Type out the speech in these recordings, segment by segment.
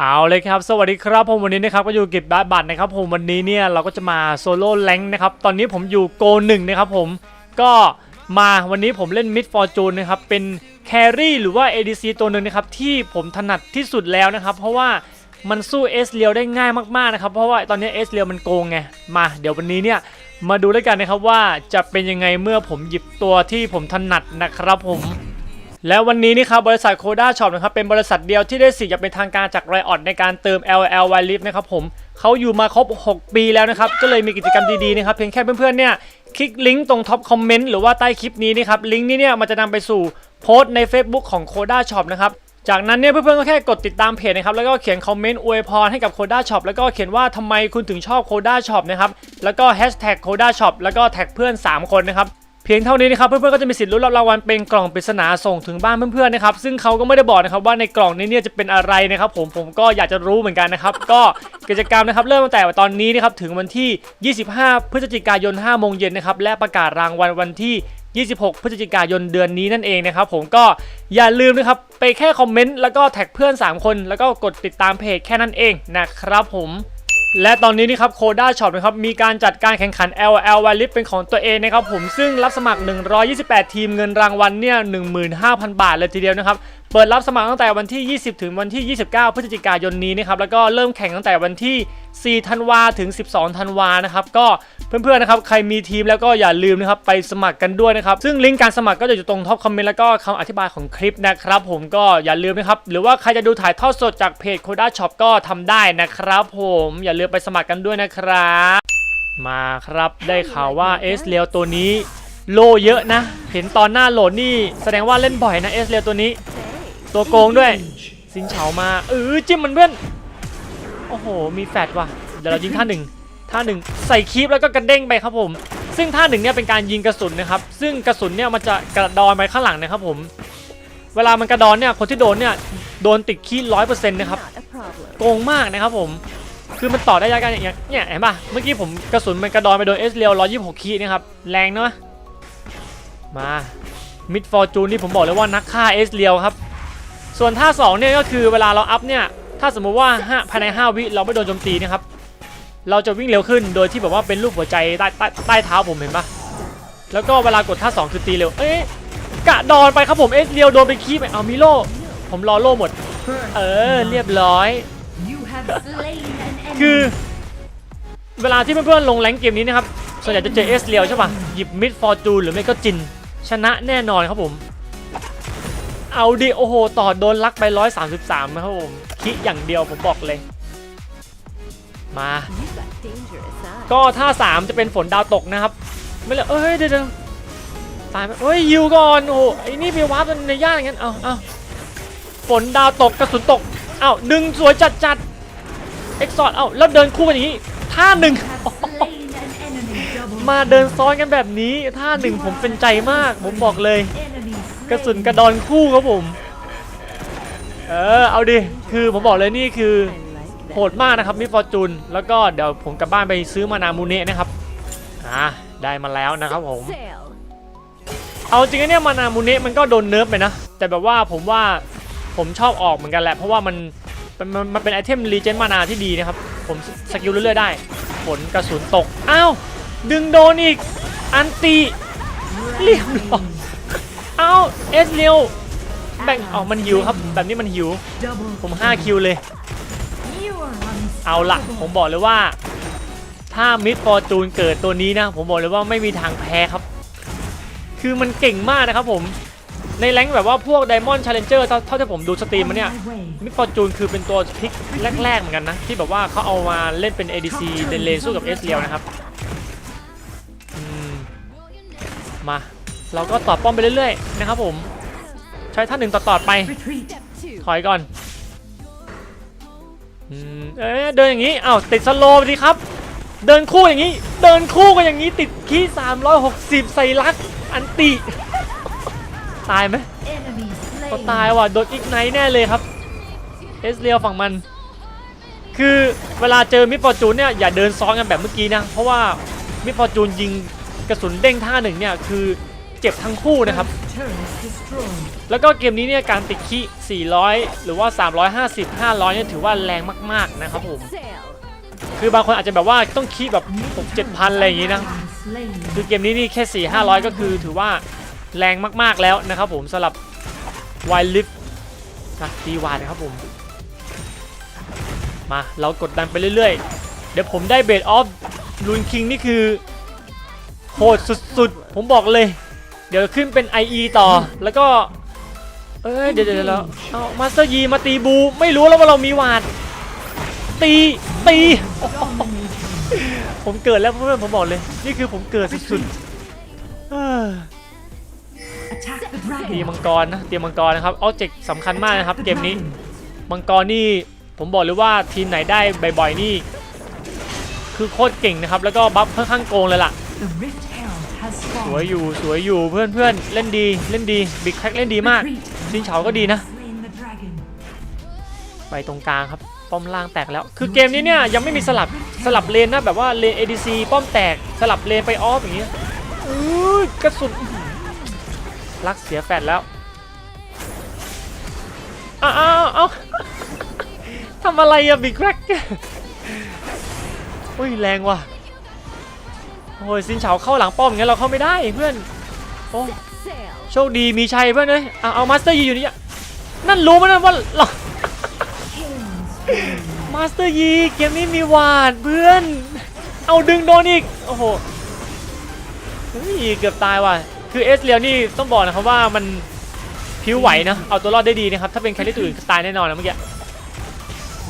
เอาเลยครับ สวัสดีครับผมวันนี้นะครับก็อยู่กิจบัตบัตรนะครับผมวันนี้เนี่ยเราก็จะมาโซโล่แรงนะครับตอนนี้ผมอยู่โกหนึ่งนะครับผมก็มาวันนี้ผมเล่นมิดฟอร์จูนนะครับเป็นแครี่หรือว่า ADC ตัวหนึ่งนะครับที่ผมถนัดที่สุดแล้วนะครับเพราะว่ามันสู้เอสเลียวได้ง่ายมากๆนะครับเพราะว่าตอนนี้เอสเลียวมันโกงไงมาเดี๋ยววันนี้เนี่ยมาดูด้วยกันนะครับว่าจะเป็นยังไงเมื่อผมหยิบตัวที่ผมถนัดนะครับผม แล้ววันนี้นี่ครับบริษัทโคด้าช็อปนะครับเป็นบริษัทเดียวที่ได้สิทธิ์อย่างเป็นทางการจากไรออดในการเติม LL w i l i f นะครับผมเขาอยู่มาครบ 6 ปีแล้วนะครับ ก็เลยมีกิจกรรมดีๆนะครับเพียงแค่เพื่อนๆเนี่ยคลิกลิงก์ตรงท็อปคอมเมนต์หรือว่าใต้คลิปนี้นะครับลิงก์นี้เนี่ยมันจะนำไปสู่โพสต์ใน Facebook ของโคด้าช็อปนะครับจากนั้นเนี่ยเพื่อนๆก็แค่กดติดตามเพจนะครับแล้วก็เขียนคอมเมนต์อวยพรให้กับโคด้าช็อปแล้วก็เขียนว่าทำไมคุณถึงชอบโคด้าช็อปนะครับแล้วก็แฮชแท็กโคด้าช็อปแล้วก็แท็กเพื่อน 3 คนนะครับ เพียงเท่านี้นะครับเพื่อนๆก็จะมีสิทธิ์ลุ้นรับรางวัลเป็นกล่องปริศนาส่งถึงบ้านเพื่อนๆนะครับซึ่งเขาก็ไม่ได้บอกนะครับว่าในกล่องนี้เนี่ยจะเป็นอะไรนะครับผมผมก็อยากจะรู้เหมือนกันนะครับ ก็กิจกรรมนะครับเริ่มตั้งแต่ตอนนี้นะครับถึงวันที่ 25 พฤศจิกายน5โมงเย็นนะครับและประกาศรางวัลวันที่ 26 พฤศจิกายนเดือนนี้นั่นเองนะครับผมก็อย่าลืมนะครับไปแค่คอมเมนต์แล้วก็แท็กเพื่อน 3 คน แล้วก็กดติดตามเพจแค่นั้นเองนะครับผม และตอนนี้นี่ครับโคด้าช็อปนะครับมีการจัดการแข่งขัน LL w i l i p เป็นของตัวเองนะครับผมซึ่งรับสมัคร 128 ทีมเงินรางวัลเนี่ย15,000 บาทเลยทีเดียวนะครับ เปิดรับสมัครตั้งแต่วันที่ 20 ถึงวันที่ 29 พฤศจิกายนนี้นะครับแล้วก็เริ่มแข่งตั้งแต่วันที่ 4 ธันวาถึง 12 ธันวานะครับก็เพื่อนๆนะครับใครมีทีมแล้วก็อย่าลืมนะครับไปสมัครกันด้วยนะครับซึ่งลิงก์การสมัครก็จะอยู่ตรงท็อปคอมเมนต์แล้วก็คำอธิบายของคลิปนะครับผมก็อย่าลืมนะครับหรือว่าใครจะดูถ่ายทอดสดจากเพจโคด้าช็อปก็ทำได้นะครับผมอย่าลืมไปสมัครกันด้วยนะครับมาครับได้ข่าวว่าเอสเลวตัวนี้โลเยอะนะ เห็นตอนหน้าโหลดนี่แสดงว่าเล่นบ่อยนะเอสเลวตัวนี้ ตัวโกงด้วยสินเฉามาเออจิ้มมันเพื่อนโอ้โหมีแฟดว่ะเดี๋ยวเรายิงท่าหนึ่งท่าหนึ่งใส่คีบแล้วก็กระเด้งไปครับผม ซึ่งท่าหนึ่งเนี่ยเป็นการยิงกระสุนนะครับซึ่งกระสุนเนี่ยมันจะกระดอนไปข้างหลังนะครับผมเวลามันกระดอนเนี่ยคนที่โดนเนี่ยโดนติดคีร้อยเปอร์เซ็นต์นะครับโกงมากนะครับผมคือมันต่อได้ยากกันอย่างเงี้ยเนี่ยเห็นป่ะเมื่อกี้ผมกระสุนมันกระดอนไปโดนเอสเรียว126คีนะครับแรงเนาะมามิดฟอร์จูนที่ผมบอกเลยว่านักฆ่าเอสเรียวครับ ส่วนท่า2เนี่ยก็คือเวลาเราอัพเนี่ยถ้าสมมุติว่าห้าภายใน 5 วิเราไม่โดนโจมตีนะครับเราจะวิ่งเร็วขึ้นโดยที่แบบว่าเป็นรูปหัวใจใต้ใต้ใต้เท้าผมเห็นปะแล้วก็เวลากดท่า2คือตีเร็วเอ๊ะกะดอนไปครับผมเอสเรียวโดนไปคีไปเอามิโลผมรอโล่หมด เออเรียบร้อย You have slain an enemy. คือ เวลาที่เพื่อนๆลงแรงเกมนี้นะครับส่วนใหญ่จะเจอเอสเรียวใช่ปะหยิบมิดฟอร์จูนหรือไม่ก็จิน ชนะแน่นอนครับผม เอาดิโอ้โห ต่อโดนลักไป 133นะครับผมคิอย่างเดียวผมบอกเลย มา ก็ท่า3 จะเป็นฝนดาวตกนะครับ ไม่เลยเอ้ยเดี๋ยวตายไหมเฮ้ยยิวก่อนโอ้ไอ้นี่ไปวาร์ปในย่านอย่างนั้นเอาเอาฝนดาวตกกระสุนตกเอาดึงสวยจัดจัดเอ็กซอดเอาแล้วเดินคู่กันอย่างนี้ท่าหนึ่งมาเดินซ้อนกันแบบนี้ท่าหนึ่งผมเป็นใจมากผมบอกเลย กระสุนกระดอนคู่ครับผม เออเอาดิคือผมบอกเลยนี่คือโหดมากนะครับมิฟอร์จูนแล้วก็เดี๋ยวผมกลับบ้านไปซื้อมานามูเนะนะครับอ่าได้มาแล้วนะครับผม เอาจริงๆเนี่ยมานามูเนะมันก็โดนเนิร์ฟไปนะ แต่แบบว่าผมว่าผมชอบออกเหมือนกันแหละ เพราะว่ามันมันมันมันเป็นไอเทมรีเจนมานาที่ดีนะครับ ผมสกิลเรื่อยๆได้ผลกระสุนตก อ้าว ดึงโดนอีก อันตีเรียบร้อย อ้าวเอสเรียวแบ่งออกมันหิวครับ แบบนี้มันหิว Double. ผม 5 คิวเลย You are เอาละผมบอกเลยว่า ถ้ามิดฟอร์จูนเกิดตัวนี้นะ ผมบอกเลยว่าไม่มีทางแพ้ครับ คือมันเก่งมากนะครับผม ในแรงค์แบบว่าพวก Diamond Challenger เท่าเท่าที่ผมดูสตรีมมาเนี่ย my way. มิดฟอร์จูนคือเป็นตัวพลิกแรก ๆ เหมือนกันนะ ที่แบบว่าเขาเอามาเล่นเป็น ADC เดนเลนสู้กับเอสเรียวนะครับอืมมา เราก็ตอบป้อมไปเรื่อยๆนะครับผม ใช้ท่าหนึ่งต่อๆไป Retreat. ถอยก่อนอืมเอ๊ะเดินอย่างนี้อ้าวติดสโลว์ไปดีครับ เดินคู่อย่างนี้ เดินคู่กันอย่างนี้ติดคี360 ใส่ลักอันติ ตายไหม Enemy ก็ slain. ตายว่ะโดนอีกไนท์แน่เลยครับเอสเรียวฝั่งมัน คือเวลาเจอมิดฟอร์จูนเนี่ยอย่าเดินซ้อนกันแบบเมื่อกี้นะ เพราะว่ามิดฟอร์จูนยิงกระสุนเด้งท่าหนึ่งเนี่ยคือ เจ็บทั้งคู่นะครับ แล้วก็เกมนี้เนี่ยการติดขี้ 400 หรือว่า 350 500เนี่ยถือว่าแรงมากๆนะครับผม คือบางคนอาจจะแบบว่าต้องขี้แบบ6 7พันอะไรอย่างงี้นะ คือเกมนี้นี่แค่ 4 500 ก็คือถือว่าแรงมากๆแล้วนะครับผมสำหรับ Wild Rift นะดีวานะครับผม มาเรากดดันไปเรื่อยๆ เดี๋ยวผมได้เบดออฟลูนคิงนี่คือโหดสุดๆ ผมบอกเลย ดี๋ยวขึ้นเป็น IE ต่อ แล้วก็ เอ้ยเดี๋ยวเดี๋ยวเดี๋ยวเอามาสเตอร์ยีมาตีบู ไม่รู้แล้วว่าเรามีหวาด ตี ตีโอ้โหผมเกิดแล้วเพื่อนผมบอกเลย นี่คือผมเกิดสุดๆเอ้อ Attack the ตี dragon. มังกรนะเตรียมมังกรนะครับออบเจกต์สำคัญมากนะครับ เกมนี้ มังกรนี่ผมบอกเลยว่าทีมไหนได้บ่อยๆนี่ คือโคตรเก่งนะครับ แล้วก็บัฟค่อนข้างโกงเลยล่ะ สวย fallen. อยู่สวยอยู่เพื่อนเพื่อนเล่นดีเล่นดีบิ๊กแคกเล่นดีมาก Retreat. ซินเฉาก็ดีนะ Slain the dragon. ไปตรงกลางครับป้อมล่างแตกแล้ว คือเกมนี้เนี่ยยังไม่มีสลับสลับเลนนะแบบว่าเลน ADC ป้อมแตกสลับเลนไปออฟอย่างเงี้ยอุ้ยกระสุนอื้อหือลักเสียแฟดแล้วอ้าวอ้าวอ้าวทำอะไรอะบิ๊กแคกอุ้ยแรงว่ะ โอ้ยซินเฉาเข้าหลังป้อมอย่างเงี้ยเราเข้าไม่ได้เพื่อนโอ้โชคดีมีชัยเพื่อนเอ้ยเอาเอามาสเตอร์ยีอยู่นี่นั่นรู้ไหมนะว่าเรามาสเตอร์ยีเกมนี้มีหวาดเพื่อน เอาดึงโดนอีกโอ้โหเฮ้ยเกือบตายว่ะคือเอสเรียวนี่ต้องบอกนะครับว่ามันผิวไหวนะเอาตัวรอดได้ดีนะครับถ้าเป็นแคลรี่ตัวอื่นตายแน่นอนนะเมื่อกี้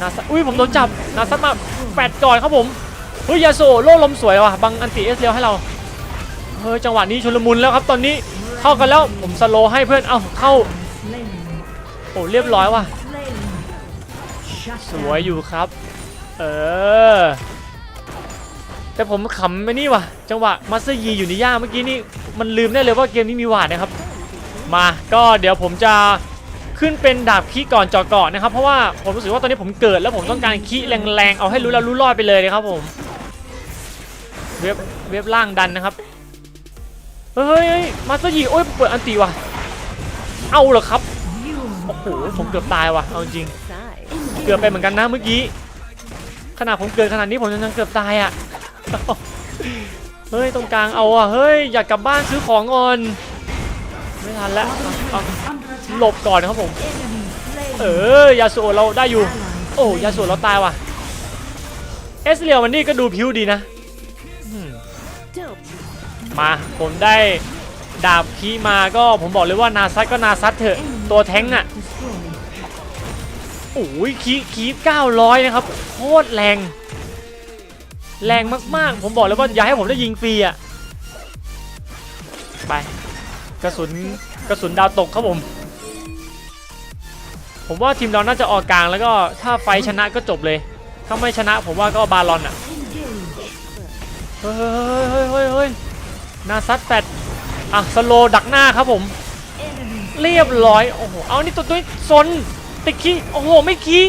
นาซัตอุ้ยผมโดนจับนาซัตมาแปดก่อนครับผม เฮ้ยยาโซโล่ลมสวยว่ะบังอันติเอสเรียวให้เราเฮ้ยจังหวะนี้ชุลมุนแล้วครับตอนนี้เข้ากันแล้วผมสโลให้เพื่อนเอ้าเข้าโอ้เรียบร้อยว่ะสวยอยู่ครับ เออ แต่ผมขำไอ้นี่ว่ะ จังหวะมาสเตอร์ยีอยู่ในย่าเมื่อกี้นี่มันลืมได้เลยว่าเกมนี้มีหวาดนะครับ มาก็เดี๋ยวผมจะขึ้นเป็นดาบขี้ก่อนจอก่อนนะครับ เพราะว่าผมรู้สึกว่าตอนนี้ผมเกิดแล้วผมต้องการขี้แรงๆ เอาให้รู้แล้วรู้รอดไปเลยนะครับผม เว็บเว็บล่างดันนะครับ เฮ้ยมาสเตอร์ยีโอ้ยเปิดอันตีว่ะ เอาเหรอครับ โอ้โห ผมเกือบตายว่ะ เอาจริง เกือบไปเหมือนกันนะเมื่อกี้ ขนาดผมเกินขนาดนี้ผมยังเกือบตายอะ เฮ้ย ตรงกลางเอาอะ เฮ้ย อยากกลับบ้านซื้อของก่อน ไม่ทันแล้วเอา Under เอา attack. หลบก่อนครับผม เออยาสูเราได้อยู่ โอ้ยาสูเราตายว่ะ เอสเรียวันนี้ก็ดูพิวดีนะ มาผมได้ดาบคีมาก็ผมบอกเลยว่านาซัดก็นาซัดเถอะตัวแท้งอะโอ้ยคีคี900 นะครับโคตรแรง แรงมากๆ ผมบอกเลยว่าอย่าให้ผมได้ยิงฟรีอะไปกระสุนกระสุนดาวตกครับผม ผมว่าทีมเราน่าจะออกกลางแล้วก็ถ้าไฟชนะก็จบเลย ถ้าไม่ชนะผมว่าก็บาลอนอะเฮ้ยเฮ้ยเฮ้ยเฮ้ย นาซัดแฟดอะสโลดักหน้าครับผม เรียบร้อยโอ้โหเอานี่ตัวตัวนี้ซนติดคีโอ้โหไม่คี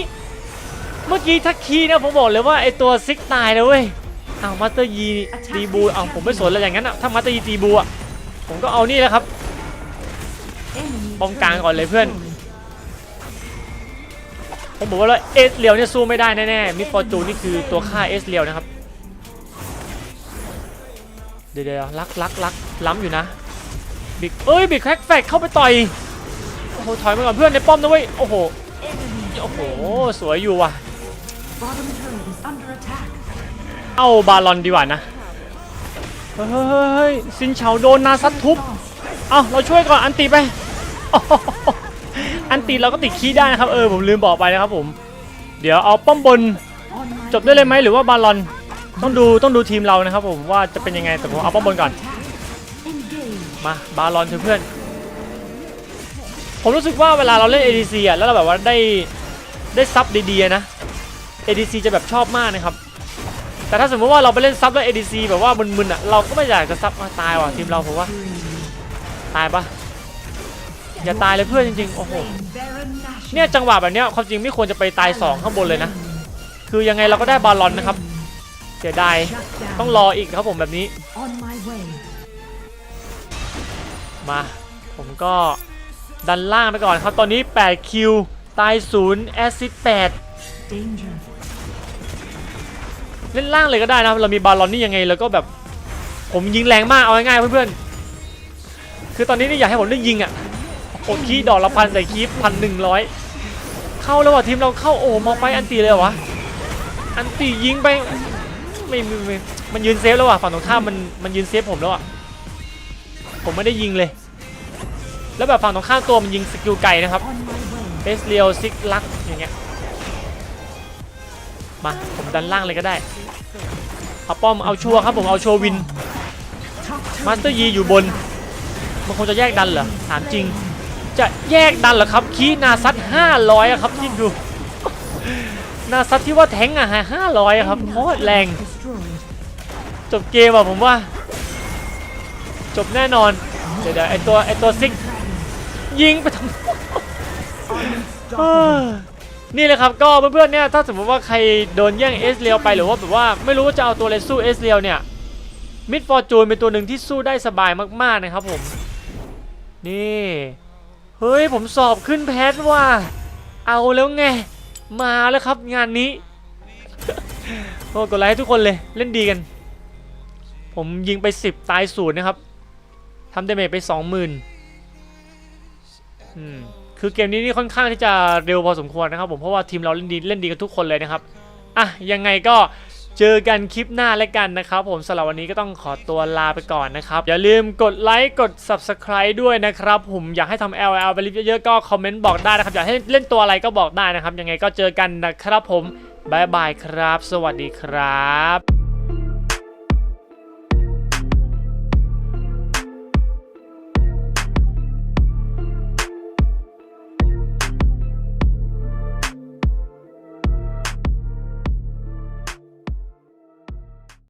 เมื่อกี้ถ้าคีนะผมบอกเลยว่าไอตัวซิกตายเลยเว้ยอ้ามาสเตอร์ยีตีบูเอ้าผมไม่สนเลยอย่างนั้นอะถ้ามาสเตอร์ยีตีบูอะผมก็เอานี่แหละครับป้องกลางก่อนเลยเพื่อนผมบอกว่าแล้วเอสเรียวเนี่ยสู้ไม่ได้แน่ๆมิฟอร์จูนนี่คือตัวฆ่าเอสเรียวนะครับ เดี๋ยวเดี๋ยวลักลักลักล้ำอยู่นะบิ๊กเอ้ยบิ๊กแคร็กแฟกเข้าไปต่อยโอ้โหถอยมาก่อนเพื่อนในป้อมนะเว้ยโอ้โห Enemy โอ้โห slain. สวยอยู่ว่ะ Bottom turret is under attack. เอาบาลอนดีกว่านะเฮ้ยเฮ้ยเฮ้ยซินเฉาโดนนาซัดทุบ Lost. เอาเราช่วยก่อนอันตีไปโอ้โหอันตีเราก็ติดคีย์ได้นะครับเออผมลืมบอกไปนะครับผม เดี๋ยวเอาป้อมบน On my จบได้เลยไหมหรือว่าบาลอน ต้องดูต้องดูทีมเรานะครับผมว่าจะเป็นยังไงแต่ผมเอาป้อมบนก่อน มาบาลอนเถอะเพื่อนผมรู้สึกว่าเวลาเราเล่น ADC อะแล้วเราแบบว่าได้ได้ซับดีๆอะนะ ADC จะแบบชอบมากนะครับ แต่ถ้าสมมติว่าเราไปเล่นซับแล้ว ADC แบบว่ามึนๆอะเราก็ไม่อยากจะซับมาตายว่ะทีมเราผมว่าตายปะอย่าตายเลยเพื่อนจริงๆโอ้โหเนี่ยจังหวะแบบเนี้ยความจริงไม่ควรจะไปตายสองข้างบนเลยนะ คือยังไงเราก็ได้บาลอนนะครับ เสียดาย Shut down. ต้องรออีกครับผมแบบนี้ On my way. มา ผมก็ดันล่างไปก่อนครับ ตอนนี้ 8 คิว ตาย0แอสซิสต์8 Danger. เล่นล่างเลยก็ได้นะครับเรามีบาลอนนี่ยังไง แล้วก็แบบ ผมยิงแรงมาก เอาง่ายๆเพื่อนๆ คือตอนนี้นี่อยากให้ผมได้ยิงอะโอ้คีดอกละพันใส่คีฟพันหนึ่งร้อยเข้าแล้วว่ะทีมเราเข้าโอ้มองไปอันตีเลยเหรอวะ อันตียิงไป ไม่ไม่มันยืนเซฟแล้วว่ะฝั่งตรงข้ามมันมันยืนเซฟผมแล้วอะผมไม่ได้ยิงเลย แล้วแบบฝั่งตรงข้ามตัวมันยิงสกิลไก่นะครับเอสเรียวซิกลักอย่างเงี้ยมาผมดันล่างเลยก็ได้เอาป้อมเอาชัวร์ครับผมเอาชัวร์วินมาสเตอร์ยีอยู่บน มันคงจะแยกดันเหรอถามจริง จะแยกดันเหรอครับคีนาซัด500อะครับที่ดูนาซัดที่ว่าแทงอะฮะ500อะครับโคตรแรง จบเกมอะผมว่า จบแน่นอน เดี๋ยวไอตัวไอตัวซิกยิงไปทำนี่เลยครับก็เพื่อนๆเนี่ยถ้าสมมติว่าใครโดนแย่งเอสเรียวไปหรือว่าแบบว่าไม่รู้ว่าจะเอาตัวอะไรสู้เอสเรียวเนี่ยมิดฟอร์จูนเป็นตัวหนึ่งที่สู้ได้สบายมากๆนะครับผม นี่ เฮ้ยผมสอบขึ้นแพทว่า เอาแล้วไง มาแล้วครับงานนี้โอ้กดไลค์ให้ทุกคนเลยเล่นดีกัน ผมยิงไป 10 ตายศูนย์นะครับทำเดเมจไป 20,000อืมคือเกมนี้นี่ค่อนข้างที่จะเร็วพอสมควรนะครับผมเพราะว่าทีมเราเล่นดีเล่นดีกันทุกคนเลยนะครับอะยังไงก็เจอกันคลิปหน้าแล้วกันนะครับ ผมสำหรับวันนี้ก็ต้องขอตัวลาไปก่อนนะครับ อย่าลืมกดไลค์กด Subscribe ด้วยนะครับ ผมอยากให้ทำ LL ไปรีวิวเยอะๆก็คอมเมนต์บอกได้นะครับ อยากให้เล่นตัวอะไรก็บอกได้นะครับ ยังไงก็เจอกันนะครับผมบายบายครับ สวัสดีครับ